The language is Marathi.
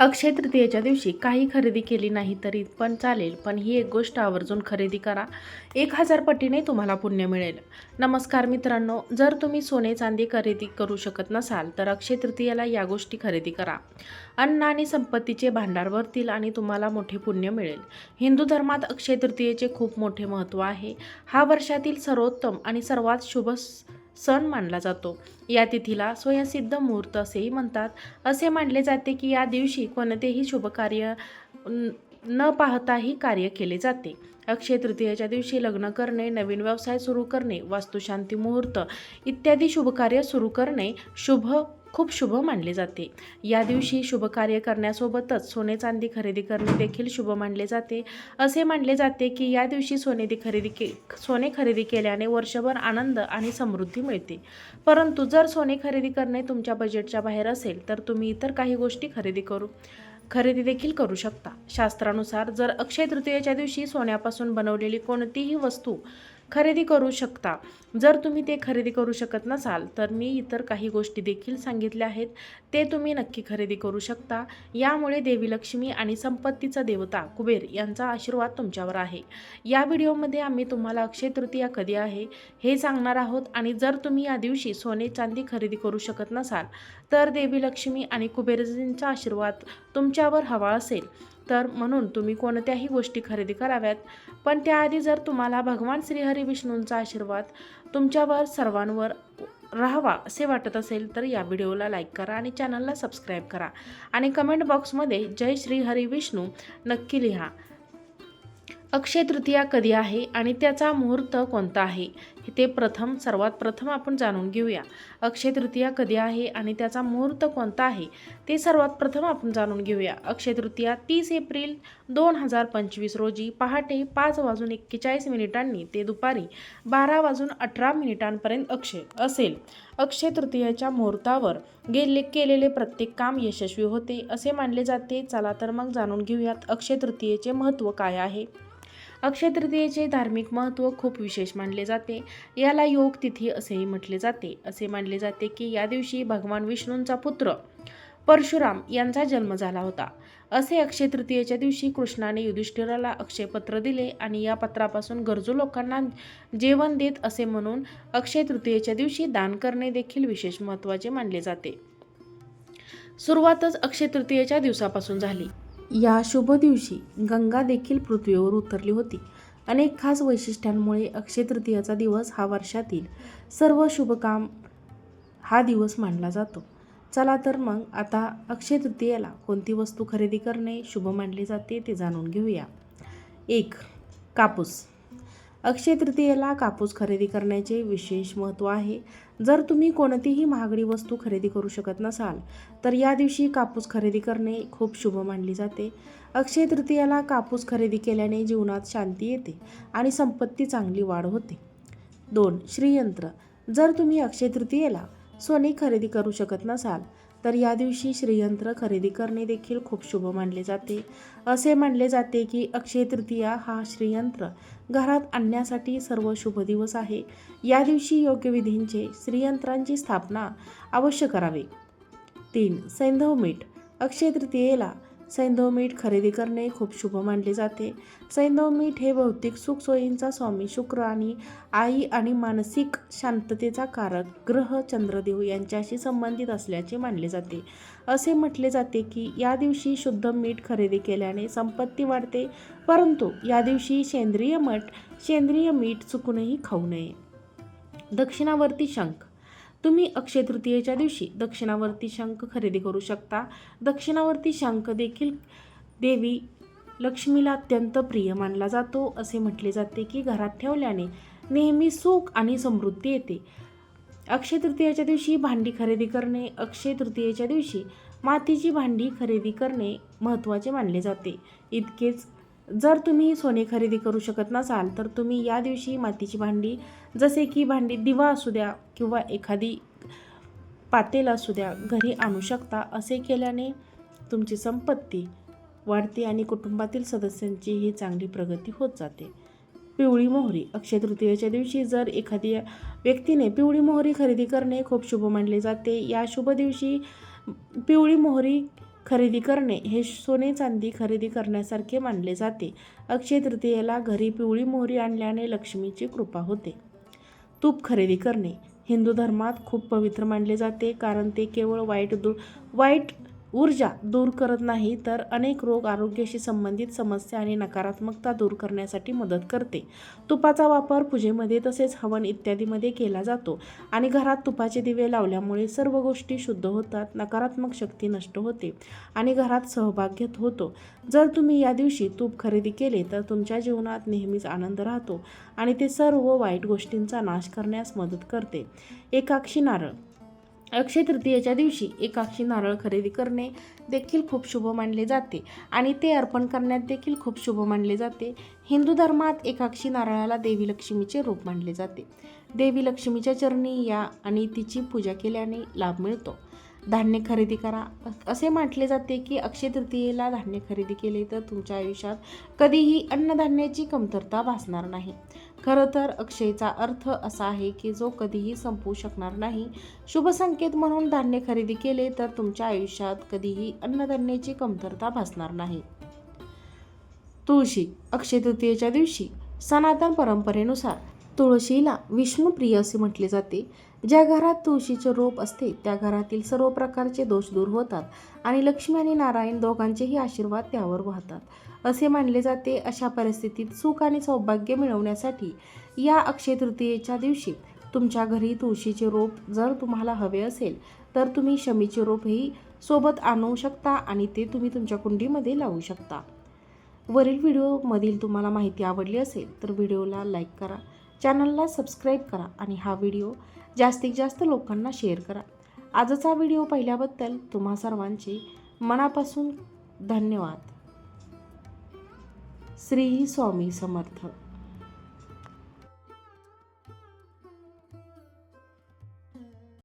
अक्षय तृतीयेच्या दिवशी काही खरेदी केली नाही तरी पण चालेल पण ही एक गोष्ट आवर्जून खरेदी करा. एक हजार पटीने तुम्हाला पुण्य मिळेल. नमस्कार मित्रांनो जर तुम्ही सोने चांदी खरेदी करू शकत नसाल तर अक्षय तृतीयेला या गोष्टी खरेदी करा. अन्न आणि संपत्तीचे भांडार भरतील आणि तुम्हाला मोठे पुण्य मिळेल. हिंदू धर्मात अक्षय तृतीयेचे खूप मोठे महत्त्व आहे. हा वर्षातील सर्वोत्तम आणि सर्वात शुभ सण मानला जातो. या तिथीला स्वयंसिद्ध मुहूर्त असेही म्हणतात. असे मानले जाते की या दिवशी कोणतेही शुभकार्य न न पाहताही कार्य केले जाते. अक्षय तृतीयेच्या दिवशी लग्न करणे नवीन व्यवसाय सुरू करणे वास्तुशांती मुहूर्त इत्यादी शुभकार्य सुरू करणे शुभ खूप शुभ मानले जाते. या दिवशी शुभ कार्य करण्यासोबतच सोने चांदी खरेदी करणे देखील शुभ मानले जाते. असे मानले जाते की या दिवशी सोने खरेदी के सोने खरेदी केल्याने वर्षभर आनंद आणि समृद्धी मिळते. परंतु जर सोने खरेदी करणे तुमच्या बजेटच्या बाहेर असेल तर तुम्ही इतर काही गोष्टी खरेदी करू खरेदी देखील करू शकता. शास्त्रानुसार जर अक्षय तृतीयेच्या दिवशी सोन्यापासून बनवलेली कोणतीही वस्तू खरेदी करू शकता. जर तुम्ही ते खरेदी करू शकत नसाल तर मी इतर काही गोष्टी देखील सांगितल्या आहेत. ते तुम्ही नक्की खरेदी करू शकता. यामुळे देवी लक्ष्मी आणि संपत्तीचा देवता कुबेर यांचा आशीर्वाद तुमच्यावर आहे. या व्हिडिओमध्ये आम्ही तुम्हाला अक्षय तृतीया कधी आहे हे सांगणार आहोत. आणि जर तुम्ही या दिवशी सोने चांदी खरेदी करू शकत नसाल तर देवी लक्ष्मी आणि कुबेरजींचा आशीर्वाद तुमच्यावर हवा असेल. तर म्हणून तुम्ही कोणत्याही गोष्टी खरेदी कराव्यात. पण त्याआधी जर तुम्हाला भगवान श्रीहरी विष्णूंचा आशीर्वाद तुमच्यावर सर्वांवर राहावा असे वाटत असेल तर या व्हिडिओला लाईक करा आणि चॅनलला सबस्क्राईब करा. आणि कमेंट बॉक्समध्ये जय श्री हरी विष्णू नक्की लिहा. अक्षय तृतीया कधी आहे आणि त्याचा मुहूर्त कोणता आहे? ते प्रथम सर्वात प्रथम आपण जाणून घेऊया. अक्षय तृतीया कधी आहे आणि त्याचा मुहूर्त कोणता आहे? ते सर्वात प्रथम आपण जाणून घेऊया. अक्षय तृतीया तीस एप्रिल दोन हजार पंचवीस रोजी पहाटे पाच वाजून एक्केचाळीस मिनिटांनी ते दुपारी बारा वाजून अठरा मिनिटांपर्यंत अक्षय असेल. अक्षय तृतीयाच्या मुहूर्तावर गेले केलेले प्रत्येक काम यशस्वी होते असे मानले जाते. चला तर मग जाणून घेऊयात अक्षय तृतीयेचे महत्त्व काय आहे. अक्षय तृतीयेचे धार्मिक महत्त्व खूप विशेष मानले जाते. याला योग तिथी असेही म्हटले जाते. असे मानले जाते की या दिवशी भगवान विष्णूंचा पुत्र परशुराम यांचा जन्म झाला होता. असे अक्षय तृतीयेच्या दिवशी कृष्णाने युधिष्ठिराला अक्षयपत्र दिले आणि या पत्रापासून गरजू लोकांना जेवण देत असे म्हणून अक्षय तृतीयेच्या दिवशी दान करणे देखील विशेष महत्त्वाचे मानले जाते. सुरुवातच अक्षय तृतीयेच्या दिवसापासून झाली. या शुभ दिवशी गंगा देखील पृथ्वीवर उतरली होती. अनेक खास वैशिष्ट्यांमुळे अक्षय तृतीयाचा दिवस हा वर्षातील सर्व शुभकाम हा दिवस मानला जातो. चला तर मग आता अक्षय तृतीयेला कोणती वस्तू खरेदी करणे शुभ मानले जाते ते जाणून घेऊया. एक कापूस. अक्षय तृतीयेला कापूस खरेदी करण्याचे विशेष महत्त्व आहे. जर तुम्ही कोणतीही महागडी वस्तू खरेदी करू शकत नसाल तर या दिवशी कापूस खरेदी करणे खूप शुभ मानली जाते. अक्षय तृतीयाला कापूस खरेदी केल्याने जीवनात शांती येते आणि संपत्ती चांगली वाढ होते. दोन श्रीयंत्र. जर तुम्ही अक्षय तृतीयेला सोने खरेदी करू शकत नसाल तर या दिवशी श्रीयंत्र खरेदी करणे देखील खूप शुभ मानले जाते. असे मानले जाते की अक्षय तृतीया हा श्रीयंत्र घरात आणण्यासाठी सर्व शुभ दिवस आहे. या दिवशी योग्य विधींचे श्रीयंत्रांची स्थापना अवश्य करावे. तीन सैंधव मीठ. अक्षय तृतीयेला सैंधव मीठ खरेदी करणे खूप शुभ मानले जाते. सैंधव मीठ हे भौतिक सुखसोयींचा स्वामी शुक्र आणि आई आणि मानसिक शांततेचा कारक ग्रह चंद्रदेव यांच्याशी संबंधित असल्याचे मानले जाते. असे म्हटले जाते की या दिवशी शुद्ध मीठ खरेदी केल्याने संपत्ती वाढते परंतु या दिवशी सेंद्रिय मठ सेंद्रिय मीठ चुकूनही खाऊ नये. दक्षिणावर्ती शंख तुम्ही अक्षय तृतीयेच्या दिवशी दक्षिणावर्ती शंख खरेदी करू शकता. दक्षिणावर्ती शंख देखील देवी लक्ष्मीला अत्यंत प्रिय मानला जातो. असे म्हटले जाते की घरात ठेवल्याने नेहमी सुख आणि समृद्धी येते. अक्षय तृतीयेच्या दिवशी भांडी खरेदी करणे अक्षय तृतीयेच्या दिवशी मातीची भांडी खरेदी करणे महत्त्वाचे मानले जाते. इतकेच जर तुम्ही सोने खरेदी करू शकत नसाल तर तुम्ही या दिवशी मातीची भांडी जसे की भांडी दिवा असू द्या किंवा एखादी पातेल असू द्या घरी आणू शकता. असे केल्याने तुमची संपत्ती वाढते आणि कुटुंबातील सदस्यांची ही चांगली प्रगती होत जाते. पिवळी मोहरी अक्षय तृतीयेच्या दिवशी जर एखादी व्यक्तीने पिवळी मोहरी खरेदी करणे खूप शुभ मानले जाते. या शुभ दिवशी पिवळी मोहरी खरेदी करणे हे सोने चांदी खरेदी करण्यासारखे मानले जाते. अक्षय तृतीयेला घरी पिवळी मोहरी आणल्याने लक्ष्मीची कृपा होते. तूप खरेदी करणे हिंदू धर्मात खूप पवित्र मानले जाते कारण ते केवळ वाईट दू वाईट ऊर्जा दूर करत नाही तर अनेक रोग आरोग्याशी संबंधित समस्या आणि नकारात्मकता दूर करण्यासाठी मदत करते. तुपाचा वापर पूजेमध्ये तसेच हवन इत्यादीमध्ये केला जातो आणि घरात तुपाचे दिवे लावल्यामुळे सर्व गोष्टी शुद्ध होतात नकारात्मक शक्ती नष्ट होते आणि घरात सहभाग घेत होतो. जर तुम्ही या दिवशी तूप खरेदी केले तर तुमच्या जीवनात नेहमीच आनंद राहतो आणि ते सर्व वाईट गोष्टींचा नाश करण्यास मदत करते. एकाक्षी नारळ अक्षय तृतीयेच्या दिवशी एकाक्षी नारळ खरेदी करणे देखील खूप शुभ मानले जाते आणि ते अर्पण करण्यात देखील खूप शुभ मानले जाते. हिंदू धर्मात एकाक्षी नारळाला देवी लक्ष्मीचे रूप मानले जाते. देवी लक्ष्मीच्या चरणी या आणि तिची पूजा केल्याने लाभ मिळतो. धान्य खरेदी करा. असे म्हटले जाते की अक्षय तृतीयेला धान्य खरेदी केले तर तुमच्या आयुष्यात कधीही अन्नधान्याची कमतरता भासणार नाही. खरं तर अक्षयचा अर्थ असा आहे की जो कधीही संपू शकणार नाही. शुभ संकेत म्हणून धान्य खरेदी केले तर तुमच्या आयुष्यात कधीही अन्नधान्याची कमतरता भासणार नाही. तुळशी अक्षय तृतीयेच्या दिवशी सनातन परंपरेनुसार तुळशीला विष्णुप्रिय असे म्हटले जाते. ज्या घरात तुळशीचे रोप असते त्या घरातील सर्व प्रकारचे दोष दूर होतात आणि लक्ष्मी आणि नारायण दोघांचेही आशीर्वाद त्यावर वाहतात. असे मानले जाते अशा परिस्थितीत सुख आणि सौभाग्य मिळवण्यासाठी या अक्षय तृतीयेच्या दिवशी तुमच्या घरी तुळशीचे रोप जर तुम्हाला हवे असेल तर तुम्ही शमीचे रोपही सोबत आणू शकता आणि ते तुम्ही तुमच्या कुंडीमध्ये लावू शकता. वरील व्हिडिओमधील तुम्हाला माहिती आवडली असेल तर व्हिडिओला लाईक करा. चॅनलला सबस्क्राईब करा आणि हा व्हिडिओ जास्तीत जास्त लोकांना शेअर करा. आजचा व्हिडिओ पाहिल्याबद्दल तुम्हा सर्वांचे मनापासून धन्यवाद. श्री स्वामी समर्थ.